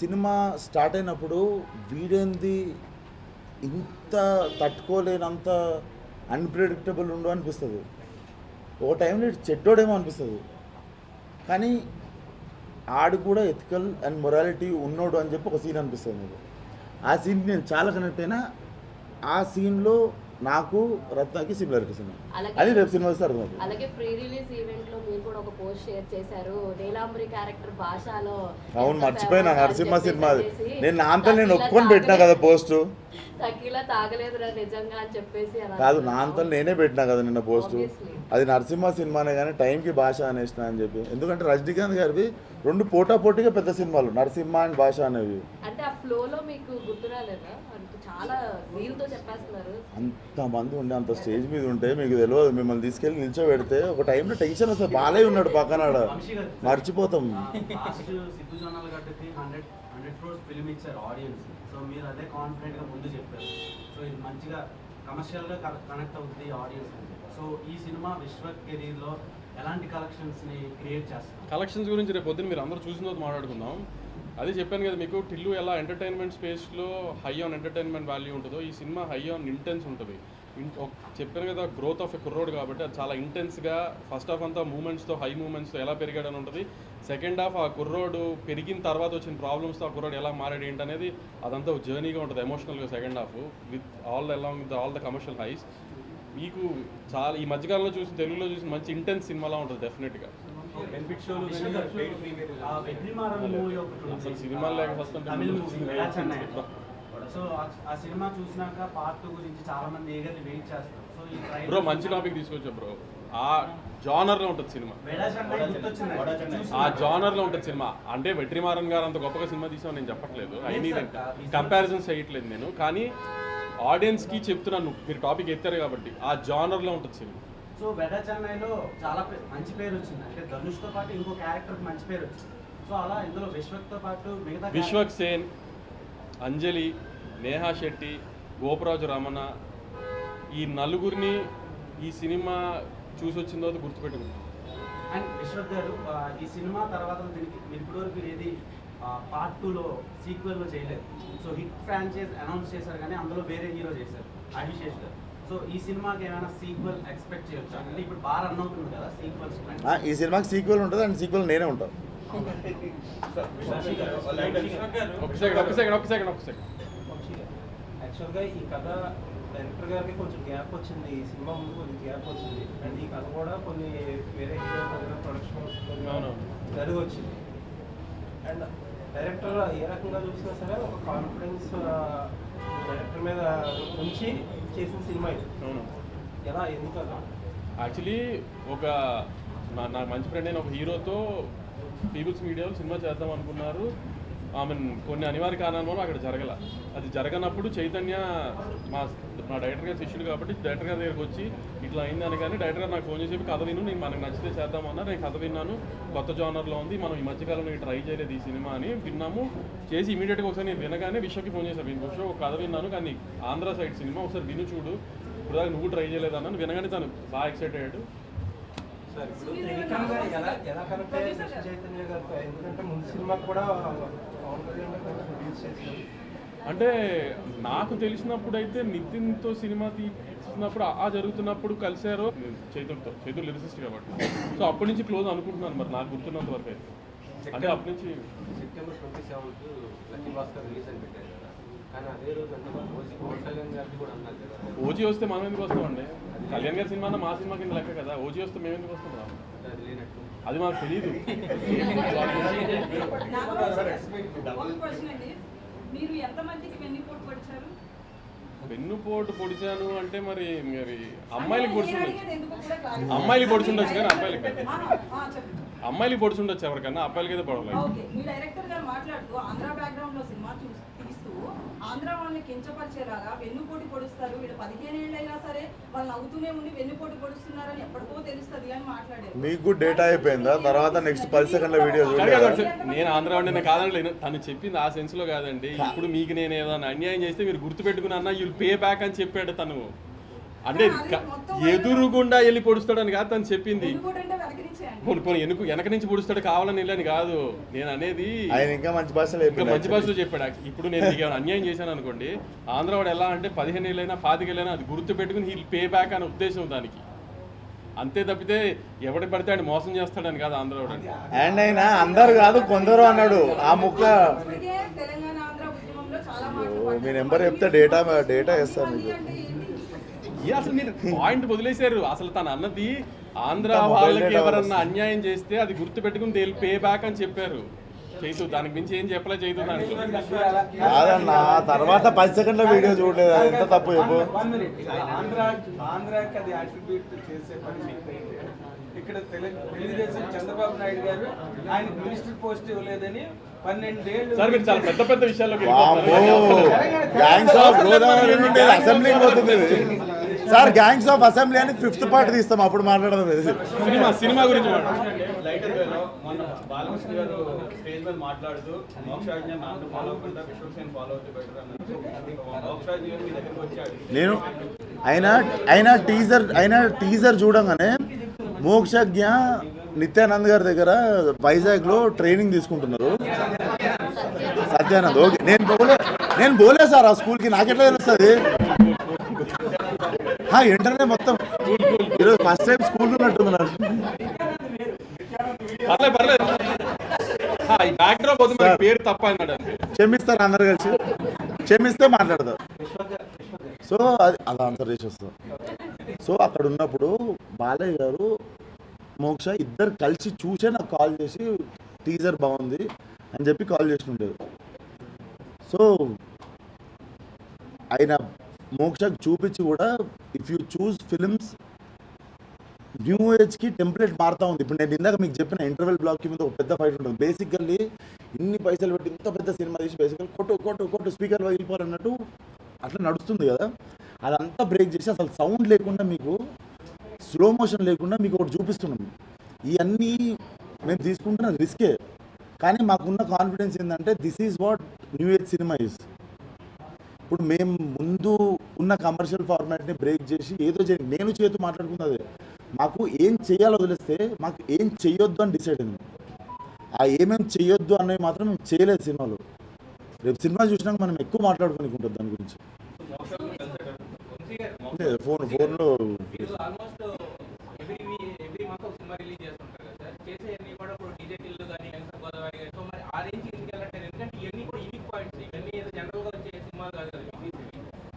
Cinema start అయినప్పుడు వీడేంది ఇంత తట్టుకోలేనంత unpredictable ఉండు అనిపిస్తుంది. ఓ టైంలో ఇటు చెడ్డోడేమో అనిపిస్తుంది. కానీ ఆడు కూడా ఎథికల్ అండ్ మొరాలిటీ ఉన్నోడు అని చెప్పి ఒక సీన్ అనిపిస్తుంది నాకు. ఆ సీన్కి నేను చాలా కనెక్ట్ అయినా ఆ సీన్లో నాకు రత్నకి సిమిలారిటీస్ ఉన్నాయి అలాగే- అది రేపు సినిమా వస్తే అర్థమవుతుంది. అలాగే ప్రీ రిలీజ్ ఈవెంట్లో మీరు కూడా ఒక పోస్ట్ షేర్ చేశారు. నీలాంబరి క్యారెక్టర్ భాషలో అవును మర్చిపోయినా నరసింహ సినిమా నేను నా అంతా నేను ఒప్పుకొని పెట్టినా కదా పోస్టు. తకిలా తాగలేదురా నిజంగా అని చెప్పేసి కాదు నా నేనే పెట్టినా కదా నిన్న పోస్టు. అది నరసింహ సినిమానే కానీ టైంకి భాష అనేసిన అని చెప్పి. ఎందుకంటే రజనీకాంత్ గారివి రెండు పోటా పోటీగా పెద్ద సినిమాలు నరసింహ అండ్ భాష అనేవి. అంటే ఆ మీకు గుర్తు అంతమంది ఉండే అంత స్టేజ్ మీద ఉంటే మీకు తెలియదు. మిమ్మల్ని తీసుకెళ్ళి నిల్చోబెడితే ఒక టైంలో టెన్షన్ వస్తుంది. బాలయ్య ఉన్నాడు పక్కన ఆడ. మర్చిపోతాం లాస్ట్ సిద్ధు జొన్నల గడ్డకి హండ్రెడ్ హండ్రెడ్ క్రోర్స్ ఫిల్మ్ ఇచ్చారు ఆడియన్స్ సో మీరు అదే కాన్ఫిడెంట్గా ముందు చెప్పారు. సో ఇది మంచిగా కమర్షియల్గా కనెక్ట్ అవుతుంది ఆడియన్స్ సో ఈ సినిమా విశ్వ కెరీర్లో ఎలాంటి కలెక్షన్స్ని క్రియేట్ చేస్తారు కలెక్షన్స్ గురించి రేపు పొద్దున్న మీరు అందరూ చూసిన తర్వాత మాట్లాడుకుందాం. అదే చెప్పాను కదా మీకు టిల్లు ఎలా ఎంటర్టైన్మెంట్ స్పేస్లో హై ఆన్ ఎంటర్టైన్మెంట్ వాల్యూ ఉంటుందో ఈ సినిమా హై ఆన్ ఇంటెన్స్ ఉంటుంది. ఇన్- ఒక- చెప్పాను కదా గ్రోత్ ఆఫ్ ఎ కుర్రోడ్ కాబట్టి అది చాలా ఇంటెన్స్గా ఫస్ట్ హాఫ్ అంతా మూమెంట్స్తో హై మూమెంట్స్తో ఎలా పెరిగాడని ఉంటుంది. సెకండ్ హాఫ్ ఆ కుర్రోడు పెరిగిన తర్వాత వచ్చిన ప్రాబ్లమ్స్తో ఆ కుర్రోడు ఎలా మారాడు ఏంటనేది అదంతా ఒక జర్నీగా ఉంటుంది ఎమోషనల్గా second half with all along with all the commercial highs మీకు చాలా ఈ మధ్యకాలంలో చూసిన తెలుగులో చూసిన మంచి ఇంటెన్స్ సినిమాలా ఉంటుంది డెఫినెట్గా సో ఆ- ఆ సినిమా చూసినాక పార్ట్ టూ గురించి చాలా మంది ఏగర్లీ వెయిట్ చేస్తారు. సో ఈ trailer- బ్రో మంచి టాపిక్ తీసుకొచ్చా బ్రో? ఆ జానర్లో ఉంటుంది సినిమా. ఆ జానర్లో ఉంటుంది సినిమా. అంటే వెట్రిమారన్ గారు అంత గొప్పగా సినిమా తీసామని నేను చెప్పట్లేదు. I sir. కంపారిజన్స్ చేయట్లేదు నేను. కానీ ఆడియన్స్కి చెప్తున్నాను మీరు టాపిక్ ఎత్తారు కాబట్టి ఆ జానర్లో ఉంటుంది సినిమా. సో వెడ చెన్నైలో చాలా మంచి పేరు వచ్చింది. అంటే ధనుష్తో పాటు ఇంకో క్యారెక్టర్ మంచి పేరు వచ్చింది. సో అలా ఇందులో విశ్వక్తో పాటు మిగతా విశ్వక్ సేన్ అంజలి నేహా శెట్టి గోపరాజు రమణ ఈ నలుగురిని ఈ సినిమా చూసి వచ్చిన తర్వాత గుర్తుపెట్టుకుంటాం అండ్ విశ్వక్ గారు ఈ సినిమా తర్వాత దీనికి మీరు ఇప్పటివరకు ఏది పార్ట్ టూలో సీక్వెల్లో చేయలేదు. సో హిట్ ఫ్రాంచైజ్ అనౌన్స్ చేశారు కానీ అందులో వేరే హీరో చేశారు అభిషేక్ గారు. సో ఈ సినిమాకి ఏమైనా సీక్వెల్ ఎక్స్పెక్ట్ చేయొచ్చు? అంటే ఇప్పుడు బాగా రన్ అవుతుంది కదా సీక్వెల్స్ ఆ, ఈ సినిమాకి సీక్వెల్ ఉంటుంది అండ్ సీక్వెల్ నేనే ఉంటాను. యాక్చువల్గా ఈ కథ డైరెక్టర్ గారికి కొంచెం గ్యాప్ వచ్చింది. ఈ సినిమా ముందు కొంచెం గ్యాప్ వచ్చింది. అండ్ ఈ కథ కూడా కొన్ని వేరే ప్రొడక్షన్. జరిగి వచ్చింది అండ్ డైరెక్టర్ ఏ రకంగా చూసినా సరే ఒక కాన్ఫిడెన్స్ డైరెక్టర్ మీద ఉంచి చేసిన సినిమా ఇది. అవును. ఎలా ఎందుకలా? యాక్చువల్లీ ఒక నా మంచి ఫ్రెండ్ అయిన ఒక హీరోతో పీపుల్స్ మీడియాలో సినిమా చేద్దాం అనుకున్నారు. ఐ మీన్ కొన్ని అనివార్య కారణాల వల్ల అక్కడ జరగల. అది జరగనప్పుడు చైతన్య మా మా డైరెక్టర్ గారి శిష్యుడు కాబట్టి డైరెక్టర్ గారి దగ్గరికి వచ్చి ఇట్లా అయింది అని కానీ డైరెక్టర్ నాకు ఫోన్ చేసి కథ విను నేను మనకు నచ్చితే చేద్దామన్నా నేను కథ విన్నాను కొత్త జానర్లో ఉంది మనం ఈ మధ్యకాలంలో ట్రై చేయలేదు ఈ సినిమా అని విన్నాము. చేసి ఇమీడియట్గా ఒకసారి నేను వినగానే విషయకి ఫోన్ చేశాను నేను విషయం ఒక కథ విన్నాను కానీ ఆంధ్ర సైడ్ సినిమా ఒకసారి విను చూడు ఇప్పుడు నువ్వు ట్రై చేయలేదన్నాను వినగానే తను బాగా ఎక్సైట్ అయ్యాడు. ఎందుకంటే ముందు సినిమా కూడా అంటే నాకు తెలిసినప్పుడైతే నితిన్తో సినిమా తీసినప్పుడు ఆ జరుగుతున్నప్పుడు కలిశారు? చైతులతో చైతుల్ లిరిసిస్ట్ కాబట్టి. సో అప్పటి నుంచి క్లోజ్ అనుకుంటున్నాను మరి నాకు గుర్తున్నంత వరకు అయితే. అంటే అప్పటి నుంచి September twenty seventh Lucky Bhaskar release అని పెట్టారు కదా. కానీ అదే రోజు అంటే ఓజీ పవన్ కళ్యాణ్ గారిది కూడా అన్నారు కదా. ఓజీ వస్తే మనం ఎందుకు వస్తామండి కళ్యాణ్ గారి సినిమా మా సినిమా కింద లెక్క కదా. ఓజీ వస్తే మేము ఎందుకు వస్తాం రా? అంటే అది లేనట్టు. అది మాకు తెలియదు డబుల్ క్వశ్చన్ అండి. మీరు ఎంతమందికి వెన్నుపోటు పడిచారు? వెన్నుపోటు పొడిచాను అంటే మరి మరి అమ్మాయిలకి పొడిచుండొచ్చు. అమ్మాయిలకి పొడిచుండొచ్చు కానీ అబ్బాయిలకి అమ్మాయిలకి పొడిచుండొచ్చు ఎవరికన్నా అబ్బాయిలకి అయితే పడలేదు ఓకే మీ డైరెక్టర్ గారు మాట్లాడుతూ ఆంధ్ర వాళ్ళని కించపరిచేలాగా వెన్నుపోటు పొడుస్తారు. వీళ్ళు పదిహేను ఏళ్ళు అయినా సరే వాళ్ళు నవ్వుతూనే ఉండి వెన్నుపోటు పొడుస్తున్నారని ఎప్పటికో తెలుస్తుంది అని మాట్లాడారు. మీకు డేటా అయిపోయిందా? తర్వాత నెక్స్ట్ పది సెకండ్ల వీడియో నేను ఆంధ్ర వాడిని కాదనలేదు. తను చెప్పింది ఆ సెన్స్లో కాదండి. ఇప్పుడు మీకు నేను ఏదైనా అన్యాయం చేస్తే మీరు గుర్తుపెట్టుకుని అన్న యూల్ పే బ్యాక్ అని చెప్పాడు తను. అంటే ఎదురుగుండా వెళ్ళి పొడుస్తాడని కాదు తను చెప్పింది. పోనీ పోనీ వెనుక వెనక నుంచి పుడుస్తాడు కావాలని వెళ్ళని కాదు నేను అనేది ఆయన ఇంకా మంచి భాషలో ఇంకా మంచి భాషలో చెప్పాడు. ఇప్పుడు నేను నీకు అన్యాయం చేశాను అనుకోండి ఆంధ్ర వాడు ఎలా అంటే పదిహేను ఏళ్ళైనా పాతికేళ్ళైనా అది గుర్తు పెట్టుకుని హీల్ పే బ్యాక్ అనే ఉద్దేశం దానికి అంతే తప్పితే ఎవడి పడితే ఆయన మోసం చేస్తాడని కాదు ఆంధ్ర వాడు అంటే. అండ్ ఆయన అందరు కాదు కొందరు అన్నాడు ఆ ముక్క. మీ నెంబర్ చెప్తే డేటా డేటా ఇస్తాను మీకు అసలు మీరు పాయింట్ వదిలేశారు అసలు తన అన్నది ఆంధ్ర వాళ్ళకి ఎవరన్నా. అన్యాయం చేస్తే అది గుర్తు పెట్టుకుని దే పే బ్యాక్ అని చెప్పారు. చైతు దానికి మించి ఏం చెప్పలే చైతు దానికి. కాదన్నా తర్వాత పది సెకండ్ల వీడియో చూడలేదు. ఎంత తప్పు చెప్పు. ఆంధ్ర ఆంధ్రాకి అది అట్రిబ్యూట్ చేసే పరిస్థితి ఇక్కడ తెలు- తెలుగుదేశం చంద్రబాబు నాయుడు గారు ఆయన మినిస్టర్ పోస్ట్ ఇవ్వలేదని సార్ మీరు చాలా పెద్ద పెద్ద విషయాల్లోకి వామ్మో వెళ్ళిపోతున్నారు. గ్యాంగ్స్ ఆఫ్ గోదావరి నుండి అసెంబ్లీకి పోతుంది ఇది. సార్ గ్యాంగ్స్ ఆఫ్ అసెంబ్లీ అని ఫిఫ్త్ పార్ట్ తీస్తాం అప్పుడు మాట్లాడదాం ఇది సినిమా సినిమా గురించి మాట్లాడండి లైటర్ వేలో మొన్న బాలకృష్ణ గారు స్టేజ్ మీద మాట్లాడుతూ మోక్షాజ్ఞ మ్యామ్ ఫాలో అవ్వకుండా విశ్వసేన్ ఫాలో అవుతే బెటర్ అన్నారు మోక్షాజ్ఞ గారు మీ దగ్గరికి వచ్చాడు నేను ఆయన ఆయన టీజర్ ఆయన టీజర్ చూడంగానే మోక్షజ్ఞ నిత్యానంద్ గారి దగ్గర వైజాగ్లో ట్రైనింగ్ తీసుకుంటున్నారు. సత్యానంద్ ఓకే. నేను పోలే నేను పోలే సార్ ఆ స్కూల్కి. నాకెట్లా తెలుస్తుంది? ఇంటర్నే మొత్తం. ఈరోజు ఫస్ట్ టైం స్కూల్ ఉన్నట్టుంది నాకు. పర్లేదు పర్లేదు. వద్దు మరి పేరు తప్ప అన్నాడు. క్షమిస్తారు అందరు కలిసి. క్షమిస్తే మాట్లాడతారు సో అది అలా ఆన్సర్ చేసి వస్తాం సో అక్కడ ఉన్నప్పుడు బాలయ్య గారు మోక్ష ఇద్దరు కలిసి చూసే నాకు కాల్ చేసి టీజర్ బాగుంది అని చెప్పి కాల్ చేస్తుంటారు సో ఆయన మోక్షకు చూపించి కూడా if you choose films new ఏజ్కి టెంప్లెట్ మారుతా ఉంది. ఇప్పుడు నేను ఇందాక మీకు చెప్పిన ఇంటర్వెల్ బ్లాక్ మీద ఒక పెద్ద ఫైట్ ఉంటుంది. బేసికల్లీ ఇన్ని పైసలు పెట్టి ఇంత పెద్ద సినిమా తీసి బేసికల్ కొట్టు కొట్టు కొట్టు స్పీకర్ వెళ్ళిపోవాలన్నట్టు అట్లా నడుస్తుంది కదా. అదంతా బ్రేక్ చేసి అసలు సౌండ్ లేకుండా మీకు స్లో మోషన్ లేకుండా మీకు ఒకటి చూపిస్తున్నాం ఇవన్నీ మేము తీసుకుంటున్న రిస్కే కానీ మాకున్న కాన్ఫిడెన్స్ ఏంటంటే this is what new age cinema is ఇప్పుడు మేము ముందు ఉన్న కమర్షియల్ ఫార్మాట్ని బ్రేక్ చేసి ఏదో చేయండి. నేను చేతు మాట్లాడుకున్నది మాకు ఏం చేయాలో వదిలేస్తే మాకు ఏం చెయ్యొద్దు అని డిసైడ్ అయింది. ఆ ఏమేం చెయ్యొద్దు అనేవి మాత్రం మేము చేయలేదు సినిమాలో. రేపు సినిమా చూసినాక మనం ఎక్కువ మాట్లాడుకుని ఉంటుంది దాని గురించి. ఫోన్ ఫోన్లో మీరు ఆల్మోస్ట్ ఎవ్రీ ఎవ్రీ మంత్ ఒక సినిమా రిలీజ్ చేస్తుంటారు కదా సార్ చేసేవన్నీ కూడా ఇప్పుడు డీజే టిల్లు కానీ యంగ్ గోదావరి కానీ సో మరి ఆ రేంజ్ ఎందుకు వెళ్ళట్లేదు ఎందుకంటే ఇవన్నీ కూడా యూనిక్ పాయింట్స్ ఇవన్నీ ఏదో జనరల్గా వచ్చే సినిమాలు కాదు కదా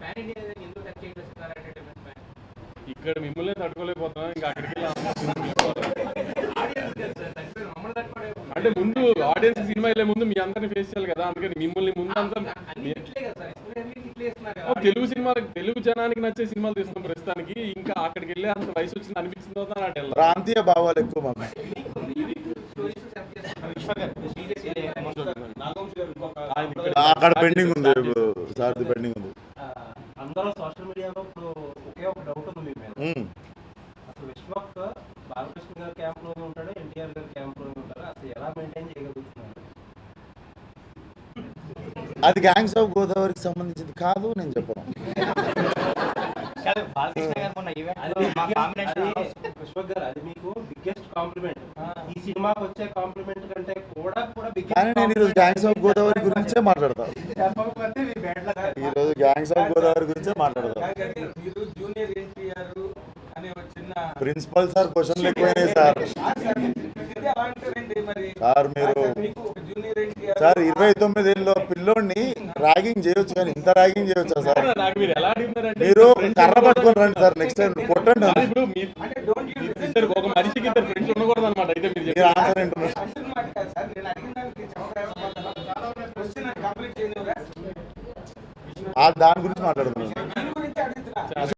ప్యాన్ ఇండియా అనేది ఎందుకు టచ్ చేసేస్తున్నారు అంటే ప్యాన్ ఇక్కడ మిమ్మల్ని తట్టుకోలేకపోతున్నాం ఇంకా అక్కడికి వెళ్ళి ఆడియన్స్ కదా సార్ అంటే ముందు ఆడియన్స్ సినిమా వెళ్ళే ముందు మీ అందరిని ఫేస్ చేయాలి కదా అందుకని మిమ్మల్ని ముందు అంతా సార్. తెలుగు సినిమాలకు తెలుగు జనానికి నచ్చే సినిమాలు తీస్తున్నాం ప్రస్తుతానికి. ఇంకా అక్కడికి వెళ్ళి అంత వయసు వచ్చింది అనిపించింది తర్వాత. ప్రాంతీయ భావాలు ఎక్కువ అక్కడ పెండింగ్ ఉంది సార్ది పెండింగ్ ఉంది. అందరూ సోషల్ మీడియాలో ఇప్పుడు ఒకే ఒక డౌట్ ఉంది మీ మీద ఉమ్. అసలు విశ్వక్ బాలకృష్ణ గారి క్యాంప్లోనే ఉంటాడు ఎన్టీఆర్ గారి క్యాంప్లోనే ఉంటాడు అసలు ఎలా మెయింటైన్ చేయగలుగుతున్నారు అది గ్యాంగ్స్ ఆఫ్ గోదావరికి సంబంధించింది కాదు నేను చెప్పను. అది విశ్వక్ గారు అది మీకు బిగ్గెస్ట్ కాంప్లిమెంట్ ఈ సినిమాకి వచ్చే కాంప్లిమెంట్ కంటే కూడా కూడా కానీ నేను ఈరోజు గ్యాంగ్స్ ఆఫ్ గోదావరి గురించే మాట్లాడతా. చెప్పకపోతే మీ బ్యాడ్ లక్ ఈరోజు గ్యాంగ్స్ ఆఫ్ గోదావరి గురించే మాట్లాడతా. కాకపోతే మీరు జూనియర్ ఎన్టీఆర్ అనే ఒక చిన్న ప్రిన్సిపల్ సార్ క్వశ్చన్లు ఎక్కువైనాయి సార్. సార్, మరి? సార్ ఇరవై తొమ్మిది ఏళ్ళలో పిల్లోడిని ర్యాగింగ్ చేయొచ్చు కానీ ఇంత ర్యాగింగ్ చేయొచ్చా సార్? నాకు మీరు కర్ర పట్టుకొని రండి సార్ నెక్స్ట్ టైం కొట్టండి ఆన్సర్ ఏంటున్నారు దాని గురించి మాట్లాడుతున్నాను.